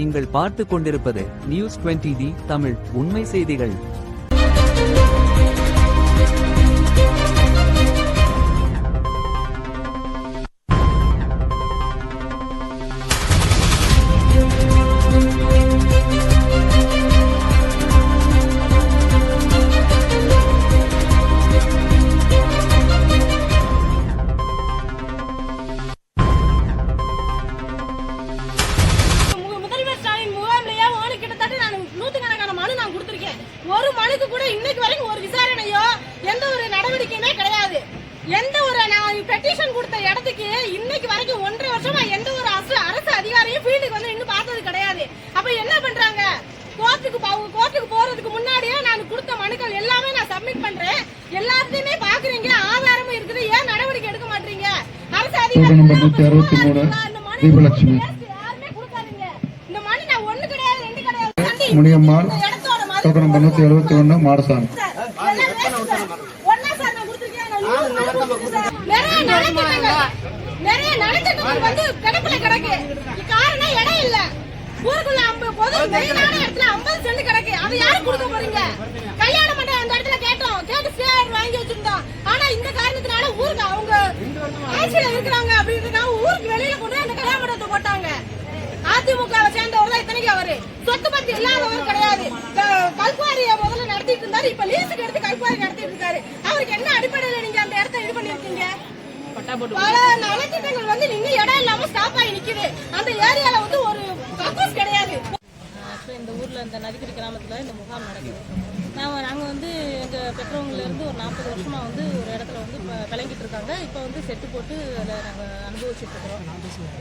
நீங்கள் பார்த்து கொண்டிருப்பது நியூஸ் 20 டி தமிழ் உண்மை செய்திகள். ஒரு மனுக்கு கூட இன்னைக்கு வரைக்கும் ஒரு விசாரணையோ எந்த ஒரு நடவடிக்கையுமே கிடையாது. எந்த ஒரு நான் பெட்டிஷன் கொடுத்த இடத்துக்கு இன்னைக்கு வரைக்கும் ஒன்றரை வருஷமா எந்த ஒரு அரசு அரசு அதிகாரியும் ஃபீல்டுக்கு வந்து இன்னும் பார்த்தது கிடையாது. அப்ப என்ன பண்றாங்க? கோர்ட்டுக்கு கோர்ட்டுக்கு போறதுக்கு முன்னாடியே நான் கொடுத்த மனுக்கள் எல்லாமே நான் சப்மிட் பண்றேன். எல்லாத்தையுமே பாக்குறீங்க ஆதாரமும் இருக்குது. ஏன் நடவடிக்கை எடுக்க மாட்டீங்க? அரசு கொடுக்காதீங்க. இந்த மணி நான் ஒண்ணு கிடையாது, ரெண்டு கிடையாது. சண்டி. நம்பர் நூத்தி எழுபத்தி ஒண்ணு மாடசாமி நிறைய நிறைய வந்து கிடப்புல கிடக்கு காரணம் இடம் இல்ல ஊருக்குள்ள பொது மெயினான இடத்துல ஐம்பது சென்ட் கிடக்கு அதை யாரும் கொடுக்க போறீங்க கல்யாண மண்டபம் அந்த இடத்துல கேட்டோம் கேட்டு ஸ்டேட் வாங்கி வச்சிருந்தோம் ஆனா இந்த காரணத்தினால ஊருக்கு அவங்க ஆட்சியில இருக்கிறாங்க அப்படின்றதுக்காக ஊருக்கு வெளியில கொண்டு அந்த போட்டாங்க அதிமுக வை சேர்ந்தவர் தான் இத்தனைக்கு அவரு சொத்து பத்தி இல்லாதவர் கல்குவாரிய முதல்ல நடத்திட்டு இருந்தாரு. இப்ப லீஸுக்கு எடுத்து கல்குவாரி நடத்திட்டு இருக்காரு. அவருக்கு என்ன அடிப்படையில நீங்க அந்த இடத்த இது பண்ணிருக்கீங்க பல நலத்திட்டங்கள் வந்து நின்னு இடம் இல்லாம ஸ்டாப் ஆகி நிக்குது. அந்த ஏரியால வந்து ஒரு கக்கூஸ் கிடையாது. இந்த ஊரில் இந்த நதிக்கடி கிராமத்தில் இந்த முகாம் நடக்குது. நான் நாங்கள் வந்து எங்கள் பெற்றவங்கலேருந்து ஒரு நாற்பது வருஷமாக வந்து ஒரு இடத்துல வந்து விளங்கிட்டு இருக்காங்க. இப்போ வந்து செட்டு போட்டு அதில் நாங்கள் அனுபவிச்சுட்ருக்குறோம்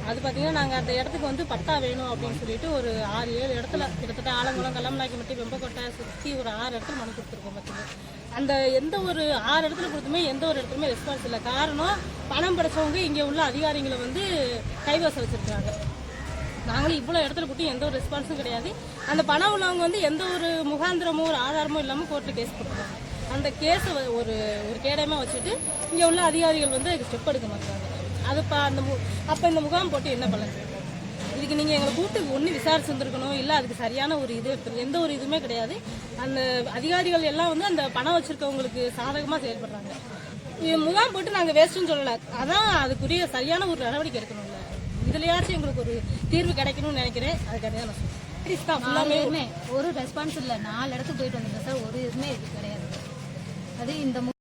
அது பார்த்தீங்கன்னா நாங்கள் அந்த இடத்துக்கு வந்து பட்டா வேணும் அப்படின்னு சொல்லிட்டு ஒரு ஆறு ஏழு இடத்துல கிட்டத்தட்ட ஆலங்குளம் கல்லமநாய்க்கு மட்டும் வெம்பக்கோட்டை சுற்றி ஒரு ஆறு இடத்துல மனு கொடுத்துருக்கோம் பார்த்திங்கன்னா அந்த எந்த ஒரு ஆறு இடத்துல கொடுத்துமே எந்த ஒரு இடத்துலையுமே ரெஸ்பான்ஸ் இல்லை. காரணம் பணம் படைச்சவங்க இங்கே உள்ள அதிகாரிகளை வந்து கைவசம் வச்சுருக்காங்க நாங்களும் இவ்வளோ இடத்துல கூட்டி எந்த ஒரு ரெஸ்பான்ஸும் கிடையாது. அந்த பணம் உள்ளவங்க வந்து எந்த ஒரு முகாந்திரமோ ஒரு ஆதாரமோ இல்லாமல் கோர்ட்டு கேஸ் கொடுப்பாங்க. அந்த கேஸை ஒரு ஒரு கேடயமாக வச்சுட்டு இங்கே உள்ள அதிகாரிகள் வந்து ஸ்டெப் எடுக்க மாட்டாங்க. அது பா அந்த மு அப்போ இந்த முகாம் போட்டு என்ன பலன்? இதுக்கு நீங்கள் எங்களை கூப்பிட்டு ஒன்று விசாரிச்சு வந்திருக்கணும் இல்லை அதுக்கு சரியான ஒரு இது எந்த ஒரு இதுவுமே கிடையாது. அந்த அதிகாரிகள் எல்லாம் வந்து அந்த பணம் வச்சுருக்கவங்களுக்கு சாதகமாக செயல்படுறாங்க. இது முகாம் போட்டு நாங்கள் வேஸ்ட்டுன்னு சொல்லலை. அதான் அதுக்குரிய சரியான ஒரு நடவடிக்கை எடுக்கணும்ல. இதுலயாச்சும் எங்களுக்கு ஒரு தீர்வு கிடைக்கணும்னு நினைக்கிறேன். அதுக்காக நான் சொல்றேன். ஒரு ரெஸ்பான்ஸ் இல்லை. நாலு இடத்துக்கு போயிட்டு வந்தோம் சார் ஒரு இதுவுமே இது கிடையாது. அது இந்த